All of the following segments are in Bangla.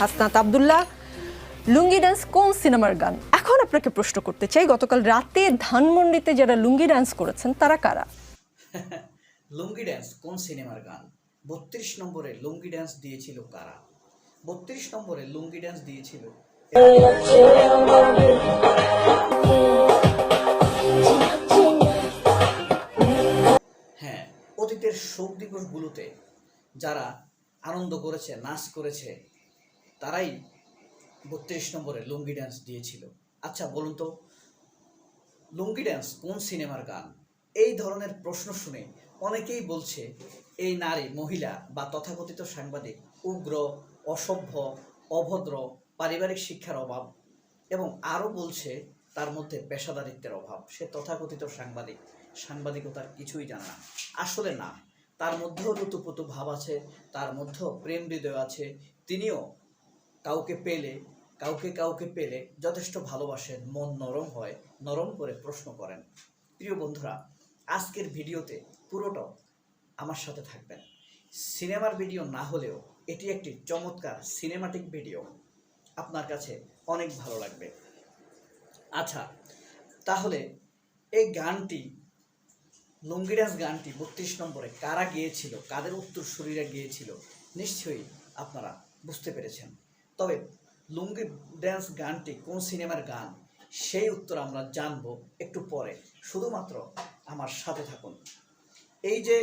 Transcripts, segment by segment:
হাসনাত আবদুল্লাহ, লুঙ্গি ডান্স কোন সিনেমার গান? এখন আপনাকে প্রশ্ন করতে চাই, গতকাল রাতে ধানমন্ডিতে যারা লুঙ্গি ডান্স করেছেন, তারা কারা? লুঙ্গি ড্যান্স কোন সিনেমার গান? বত্রিশ নম্বরে লুঙ্গি ড্যান্স দিয়েছিল কারা? বত্রিশ নম্বরে লুঙ্গি ড্যান্স দিয়েছিল হ্যাঁ অতীতের শোক দিবসগুলোতে যারা আনন্দ করেছে, নাচ করেছে তারাই বত্রিশ নম্বরে লুঙ্গি ড্যান্স দিয়েছিল। আচ্ছা বলুন তো, লুঙ্গি ড্যান্স কোন সিনেমার গান? এই ধরনের প্রশ্ন শুনে অনেকেই বলছে, এই নারী, মহিলা বা তথাকথিত সাংবাদিক, উগ্র, অসভ্য, অভদ্র, পারিবারিক শিক্ষার অভাব এবং আরও বলছে, তার মধ্যে পেশাদারিত্বের অভাব। সে তথাকথিত সাংবাদিক, সাংবাদিকতার কিছুই জানে আসলে না, তার মধ্যেও লুতুপুতু ভাব আছে, তার মধ্যেও প্রেম হৃদয় আছে, তিনিও কাউকে পেলে, কাউকে কাউকে পেলে যথেষ্ট ভালোবাসেন, মন নরম হয়, নরম করে প্রশ্ন করেন। প্রিয় বন্ধুরা, আজকের ভিডিওতে পুরোটাও আমার সাথে থাকবেন। সিনেমার ভিডিও না হলেও এটি একটি চমৎকার সিনেমাটিক ভিডিও। আপনার কাছে অনেক ভালো লাগবে। আচ্ছা তাহলে এই গানটি, লুঙ্গিরাজ গানটি বত্রিশ নম্বরে কারা গিয়েছিল, কাদের উত্তরসূরিরা গিয়েছিল, নিশ্চয়ই আপনারা বুঝতে পেরেছেন। তবে লুঙ্গি ড্যান্স গানটি কোন সিনেমার গান সেই উত্তর আমরা জানব একটু পরে। শুধুমাত্র আমার সাথে থাকুন। এই যে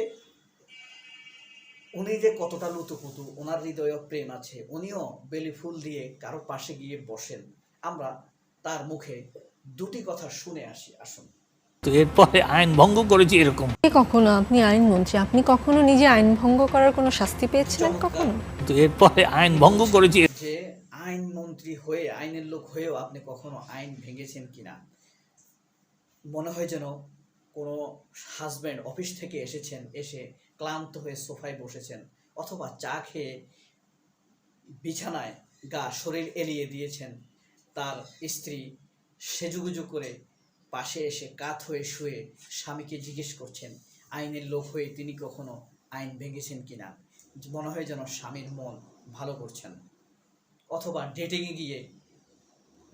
উনি যে কতটা লুতুপুতু ওনার হৃদয়ে প্রেম আছে উনিও বেলি ফুল দিয়ে কারও পাশে গিয়ে বসেন। আমরা তার মুখে দুটি কথা শুনে আসি আসুন। তো এরপরে আইন ভঙ্গ করেছি এরকম। কখনো আপনি আইন মন্ত্রী আপনি কখনো নিজে আইন ভঙ্গ করার কোনো শাস্তি পেয়েছিলেন কখনো? তো এরপরে আইন ভঙ্গ করেছি আইন মন্ত্রী হয়ে, আইনের লোক হয়েও আপনি কখনো আইন ভেঙেছেন কিনা মনে হয় যেন কোনো হাজব্যান্ড অফিস থেকে এসেছেন, এসে ক্লান্ত হয়ে সোফায় বসেছেন, অথবা চা খেয়ে বিছানায় গা শরীর এলিয়ে দিয়েছেন, তার স্ত্রী সেজুগুজু করে পাশে এসে কাত হয়ে শুয়ে স্বামীকে জিজ্ঞেস করছেন, আইনের লোক হয়ে তিনি কখনো আইন ভেঙেছেন কিনা মনে হয় যেন স্বামীর মন ভালো করছেন। অথবা ডেটিংয়ে গিয়ে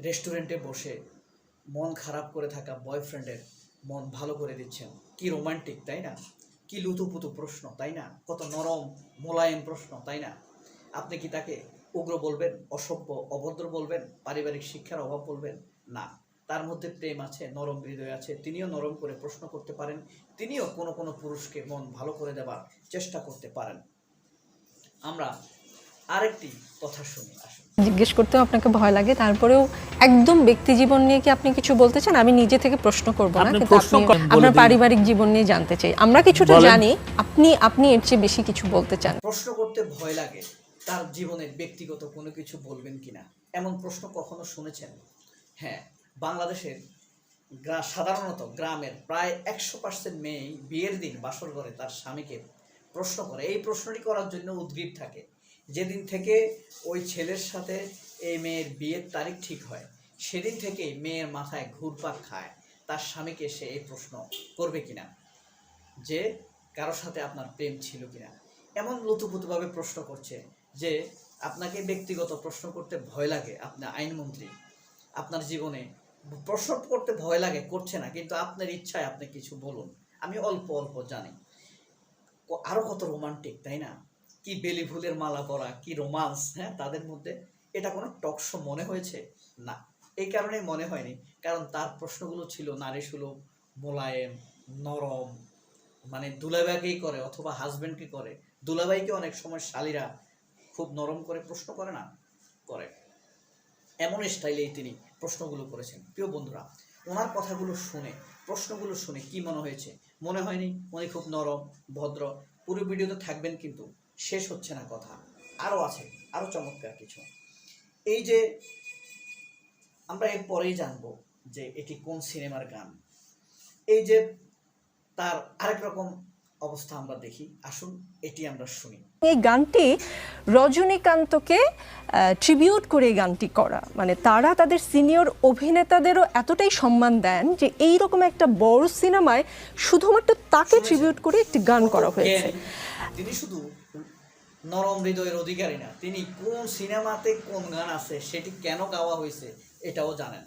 রেস্টুরেন্টে বসে মন খারাপ করে থাকা বয়ফ্রেন্ডের মন ভালো করে দিচ্ছেন। কি রোমান্টিক তাই না? কি লুতুপুতু প্রশ্ন, তাই না? কত নরম, মোলায়েম প্রশ্ন, তাই না? আপনি কি তাকে উগ্র বলবেন, অসভ্য, অভদ্র বলবেন, পারিবারিক শিক্ষার অভাব বলবেন? না। তার মধ্যে প্রেম আছে, নরম হৃদয় আছে, তিনিও নরম করে প্রশ্ন করতে পারেন, তিনিও কোনো কোনো পুরুষকে মন ভালো করে দেওয়ার চেষ্টা করতে পারেন। আমরা আরেকটি কথা শুনি, আসুন। জিজ্ঞেস করতেও আপনাকে ভয় লাগে তারপরেও একদম ব্যক্তি জীবন নিয়ে কি আপনি কিছু বলতে চান? আমি নিজে থেকে প্রশ্ন করব না কিন্তু আপনি আপনার পারিবারিক জীবন নিয়ে জানতে চাই। আমরা কিছুটা জানি আপনি আপনি এর চেয়ে বেশি কিছু বলতে চান। প্রশ্ন করতে ভয় লাগে তার জীবনের ব্যক্তিগত কোনো কিছু বলবেন কিনা? এমন প্রশ্ন কখনো শুনেছেন? হ্যাঁ বাংলাদেশের সাধারণত গ্রামের প্রায় একশো পার্সেন্ট মেয়েই বিয়ের দিন বাসর করে তার স্বামীকে প্রশ্ন করে। এই প্রশ্নটি করার জন্য উদ্গ্রীব থাকে। যেদিন থেকে ওই ছেলের সাথে এই মেয়ের বিয়ের তারিখ ঠিক হয়, সেদিন থেকে মেয়ের মাথায় ঘুরপাক খায়। তার স্বামীকে সে এই প্রশ্ন করবে কিনা? যে কারোর সাথে আপনার প্রেম ছিল কিনা? এমন লুতুপুতুভাবে প্রশ্ন করছে যে আপনাকে ব্যক্তিগত প্রশ্ন করতে ভয় লাগে, আপনি আইনমন্ত্রী। আপনার জীবনে প্রশ্ন করতে ভয় লাগে, করছে না, কিন্তু আপনার ইচ্ছায় আপনি কিছু বলুন। আমি অল্প অল্প জানি। ক- আরও কত রোমান্টিক তাই না? কি বেলি ফুলের মালা পরা, কি রোমান্স হ্যাঁ তাদের মধ্যে এটা কোনো টকশো মনে হয়েছে? না, এই কারণেই মনে হয়নি। কারণ তার প্রশ্নগুলো ছিল নারী সুলভ, মোলায়েম, নরম মানে দুলাভাইকেই করে অথবা হাজবেন্ডকে করে। দুলাবাইকে অনেক সময় শালীরা খুব নরম করে প্রশ্ন করে না, করে। এমন স্টাইলেই তিনি প্রশ্নগুলো করেছেন। প্রিয় বন্ধুরা, ওনার কথাগুলো শুনে, প্রশ্নগুলো শুনে কি মনে হয়েছে? মনে হয়নি? উনি খুব নরম, ভদ্র। পুরো ভিডিওতে থাকবেন কিন্তু। শেষ হচ্ছে না কথা। আরও আছে আরও চমৎকার কিছু। এই যে আমরা এর পরেই জানব যে এটি কোন সিনেমার গান। এই যে তার আরেক রকম অবস্থা আমরা দেখি। আসুন এটি আমরা শুনি। এই গানটি রজনীকান্তকে ট্রিবিউট করে এই গানটি করা। মানে তারা তাদের সিনিয়র অভিনেতাদেরও এতটাই সম্মান দেন যে এই রকম একটা বড় সিনেমায় শুধুমাত্র তাকে ট্রিবিউট করে একটি গান করা হয়েছে। তিনি শুধু নরম হৃদয়ের অধিকারী না। তিনি কোন সিনেমাতে কোন গান আছে সেটি কেন গাওয়া হয়েছে এটাও জানেন।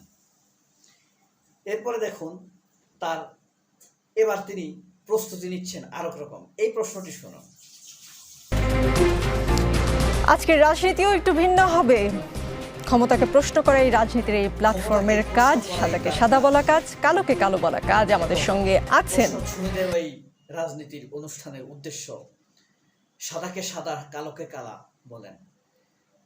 এরপরে দেখুন তার এবার তিনি প্রস্তুতি নিচ্ছেন আরেক রকম। এই প্রশ্নটি শুনুন। আজকের রাজনীতিও একটু ভিন্ন হবে। ক্ষমতাকে প্রশ্ন করা এই রাজনীতির এই প্ল্যাটফর্মের কাজ সাদাকে সাদা বলা কাজ কালোকে কালো বলা কাজ আমাদের সঙ্গে আছেন। রাজনীতির অনুষ্ঠানের উদ্দেশ্য। সাদাকে সাদা, কালোকে কালা বলেন।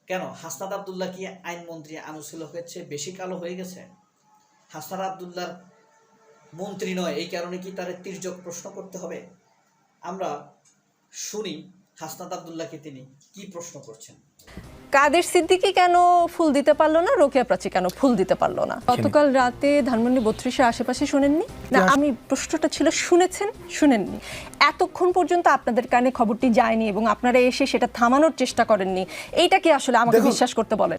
কেন? হাসনাদ আবদুল্লাহ কি আইনমন্ত্রী আনুসিল হয়েছে? বেশি কালো হয়ে গেছে? হাসনাদ আবদুল্লার মন্ত্রী নয়, এই কারণে কি তার তির্যক প্রশ্ন করতে হবে? আমরা শুনি হাসনাদ আবদুল্লাহকে তিনি কি প্রশ্ন করছেন। কাদের সিদ্দিকি কেন ফুল দিতে পারল না রোকেয়া প্রাচী কেন ফুল দিতে পারল না? গতকাল রাতে ধানমন্ডি বত্রিশের আশেপাশে শোনেননি? না আমি প্রশ্নটা ছিল শুনেছেন? শুনেননি। এতক্ষণ পর্যন্ত আপনাদের কানে খবরটি যায়নি এবং আপনারা এসে সেটা থামানোর চেষ্টা করেননি। এইটা কি আসলে আমাকে বিশ্বাস করতে বলেন?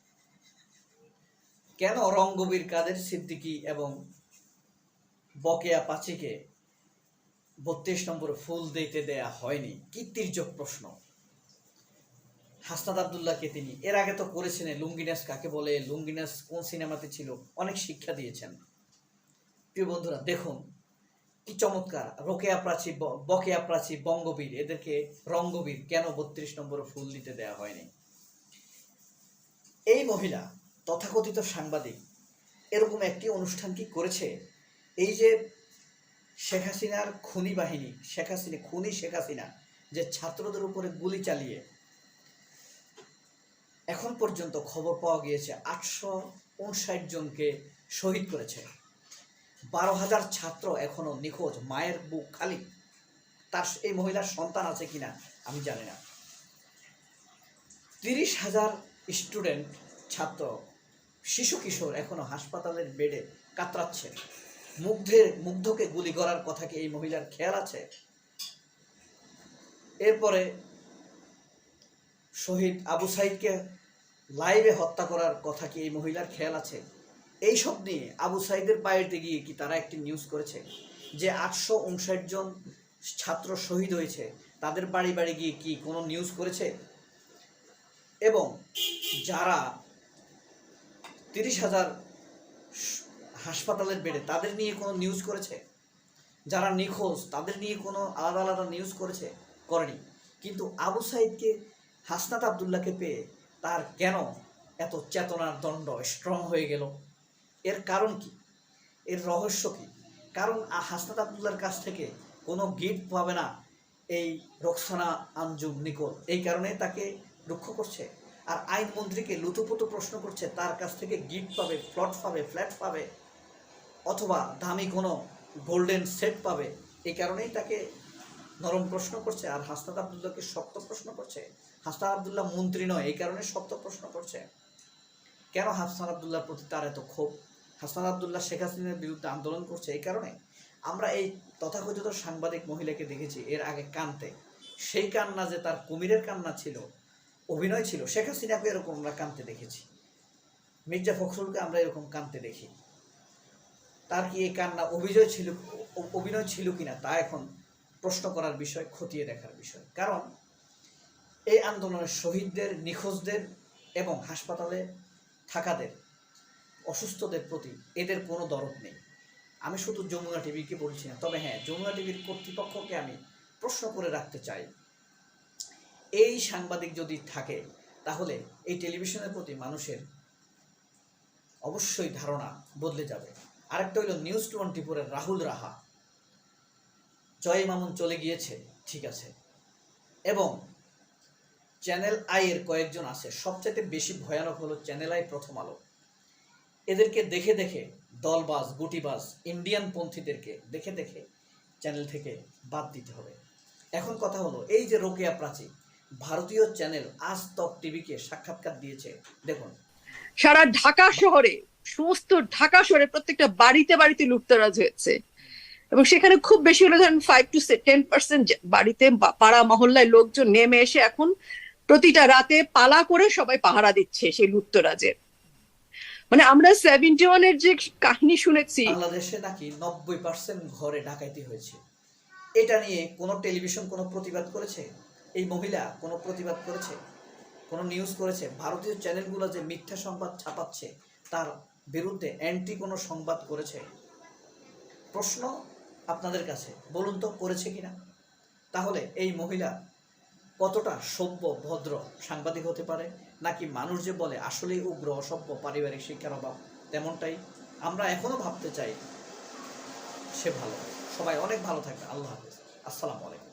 কেন রঙ্গবীর কাদের সিদ্দিকী এবং বকেয়া পাচিকে বত্রিশ নম্বরে ফুল দিতে দেয়া হয়নি? কি তির্যক প্রশ্ন। হাসনাদ আবদুল্লাহকে তিনি, এর আগে তো করেছেন লুঙ্গিনাস, কাকে বলে লুঙ্গিনাস, কোন সিনেমাতে ছিল, অনেক শিক্ষা দিয়েছেন। প্রিয় বন্ধুরা, দেখুন, কি চমৎকার, রোকেয়া প্রাচী বকেয়া প্রাচী বঙ্গবীর, এদেরকে রঙ্গবীর কেন বত্রিশ নম্বরে ফুল দিতে দেয়া হয়নি? এই মহিলা, তথাকথিত সাংবাদিক, এরকম একটি অনুষ্ঠান কি করেছে? এই যে শেখ হাসিনার খুনি বাহিনী, শেখ হাসিনা, খুনি শেখ হাসিনা, যে ছাত্রদের উপরে গুলি চালিয়ে এখন পর্যন্ত খবর পাওয়া গিয়েছে আটশো উনষাট জনকে শহীদ করেছে। বারো হাজার ছাত্র এখনও নিখোঁজ, মায়ের বুক খালি। তার এই মহিলার সন্তান আছে কিনা আমি জানি না। তিরিশ হাজার স্টুডেন্ট, ছাত্র, শিশু কিশোর এখনও হাসপাতালের বেডে কাতরাচ্ছে। মুগ্ধের মুগ্ধকে গুলি করার কথা কি এই মহিলার খেয়াল আছে? এরপরে শহীদ আবু সাইদকে লাইভে হত্যা করার কথা কি এই মহিলার খেয়াল আছে? এই সব নিয়ে আবু সাইদের বাড়িতে গিয়ে কি তারা একটি নিউজ করেছে? যে আটশো উনষাট জন ছাত্র শহীদ হয়েছে, তাদের বাড়ি বাড়ি গিয়ে কি কোনো নিউজ করেছে? এবং যারা তিরিশ হাজার হাসপাতালের বেডে তাদের নিয়ে কোনো নিউজ করেছে? যারা নিখোঁজ তাদের নিয়ে কোনো আলাদা আলাদা নিউজ করেছে? করেনি। কিন্তু আবু সাইদকে হাসনাত আবদুল্লাহকে পেয়ে তার কেন এত চেতনার দণ্ড স্ট্রং হয়ে গেল? এর কারণ কি? এর রহস্য কি? কারণ হাসনাত আবদুল্লার কাছ থেকে কোনো গিফট পাবে না এই রোকসানা আঞ্জুম নিকোল। এই কারণে তাকে দুঃখ করছে। আর আইনমন্ত্রীকে লুতুপুতু প্রশ্ন করছে, তার কাছ থেকে গিফট পাবে ফ্লট পাবে ফ্ল্যাট পাবে, অথবা দামি কোনো গোল্ডেন সেট পাবে। এই কারণেই তাকে নরম প্রশ্ন করছে আর হাসনাত আবদুল্লাহকে শক্ত প্রশ্ন করছে? হাসনাত আবদুল্লাহ মন্ত্রী নয়, এই কারণে শক্ত প্রশ্ন করছে। কেন হাসনাত আবদুল্লাহর প্রতি তার এত ক্ষোভ? হাসনাত আবদুল্লাহ শেখ হাসিনার বিরুদ্ধে আন্দোলন করছে এই কারণে? আমরা এই তথাকথিত সাংবাদিক মহিলাকে দেখেছি, এর আগে কানতে। সেই কান্না যে তার কুমিরের কান্না ছিল, অভিনয় ছিল, শেখ হাসিনাকে এরকম আমরা কানতে দেখেছি। মির্জা ফখরুলকে আমরা এরকম কানতে দেখি। তার কি এই কান্না অভিজয় ছিল অভিনয় ছিল কিনা তা এখন প্রশ্ন করার বিষয়, খতিয়ে দেখার বিষয়। কারণ এই আন্দোলনের শহীদদের, নিখোঁজদের এবং হাসপাতালে থাকাদের, অসুস্থদের প্রতি এদের কোনো দরদ নেই। আমি শুধু যমুনা টিভিকে বলছি না, তবে হ্যাঁ যমুনা টিভির কর্তৃপক্ষকে আমি প্রশ্ন করে রাখতে চাই। এই সাংবাদিক যদি থাকে, তাহলে এই টেলিভিশনের প্রতি মানুষের অবশ্যই ধারণা বদলে যাবে। আরেকটা হইল নিউজ টোয়েন্টি ফোরের রাহুল রাহা। জয় মামুন চলে গিয়েছে, ঠিক আছে। এবং চ্যানেল আই এর কয়েকজন আছে সবচেয়ে বেশি ভয়ানক হলো চ্যানেল আই প্রথম আলো। এদেরকে দেখে দেখে দলবাজ, গুটিবাজ ইন্ডিয়ান পন্থীদেরকে দেখে দেখে চ্যানেল থেকে বাদ দিতে হবে। এখন কথা হলো, এই যে রোকেয়া প্রাচী, ভারতীয় চ্যানেল আজ তক টিভিকে সাক্ষাৎকার দিয়েছে, দেখুন। সারা ঢাকা শহরে, সমস্ত ঢাকা শহরে প্রত্যেকটা বাড়িতে বাড়িতে লুটতরাজ হয়েছে। এবং সেখানে খুব বেশি হলে ধরেন ফাইভ টু টেন পার্সেন্ট বাড়িতে পাড়া মহল্লায় লোকজন নেমে এসে এখন প্রতিটা রাতে পালা করে সবাই পাহারা দিচ্ছে সেই লুটতরাজের মানে আমরা সেভেন্টি ওয়ানের যে কাহিনী শুনেছি। বাংলাদেশে নাকি নব্বই পার্সেন্ট ঘরে ডাকাইতি হয়েছে। এটা নিয়ে কোনো টেলিভিশন কোনো প্রতিবাদ করেছে? এই মহিলা কোনো প্রতিবাদ করেছে? কোনো নিউজ করেছে? ভারতীয় চ্যানেলগুলো যে মিথ্যা সংবাদ ছাপাচ্ছে, তার বিরুদ্ধে অ্যান্টি কোনো সংবাদ করেছে? প্রশ্ন আপনাদের কাছে, বলুন তো করেছে কিনা? তাহলে এই মহিলা কতটা সভ্য, ভদ্র সাংবাদিক হতে পারে? নাকি মানুষ যে বলে, আসলেই উগ্র, অসভ্য, পারিবারিক শিক্ষার অভাব, তেমনটাই? আমরা এখনও ভাবতে চাই সে ভালো সবাই অনেক ভালো থাকবে আল্লাহ হাফিজ। আসসালামু আলাইকুম।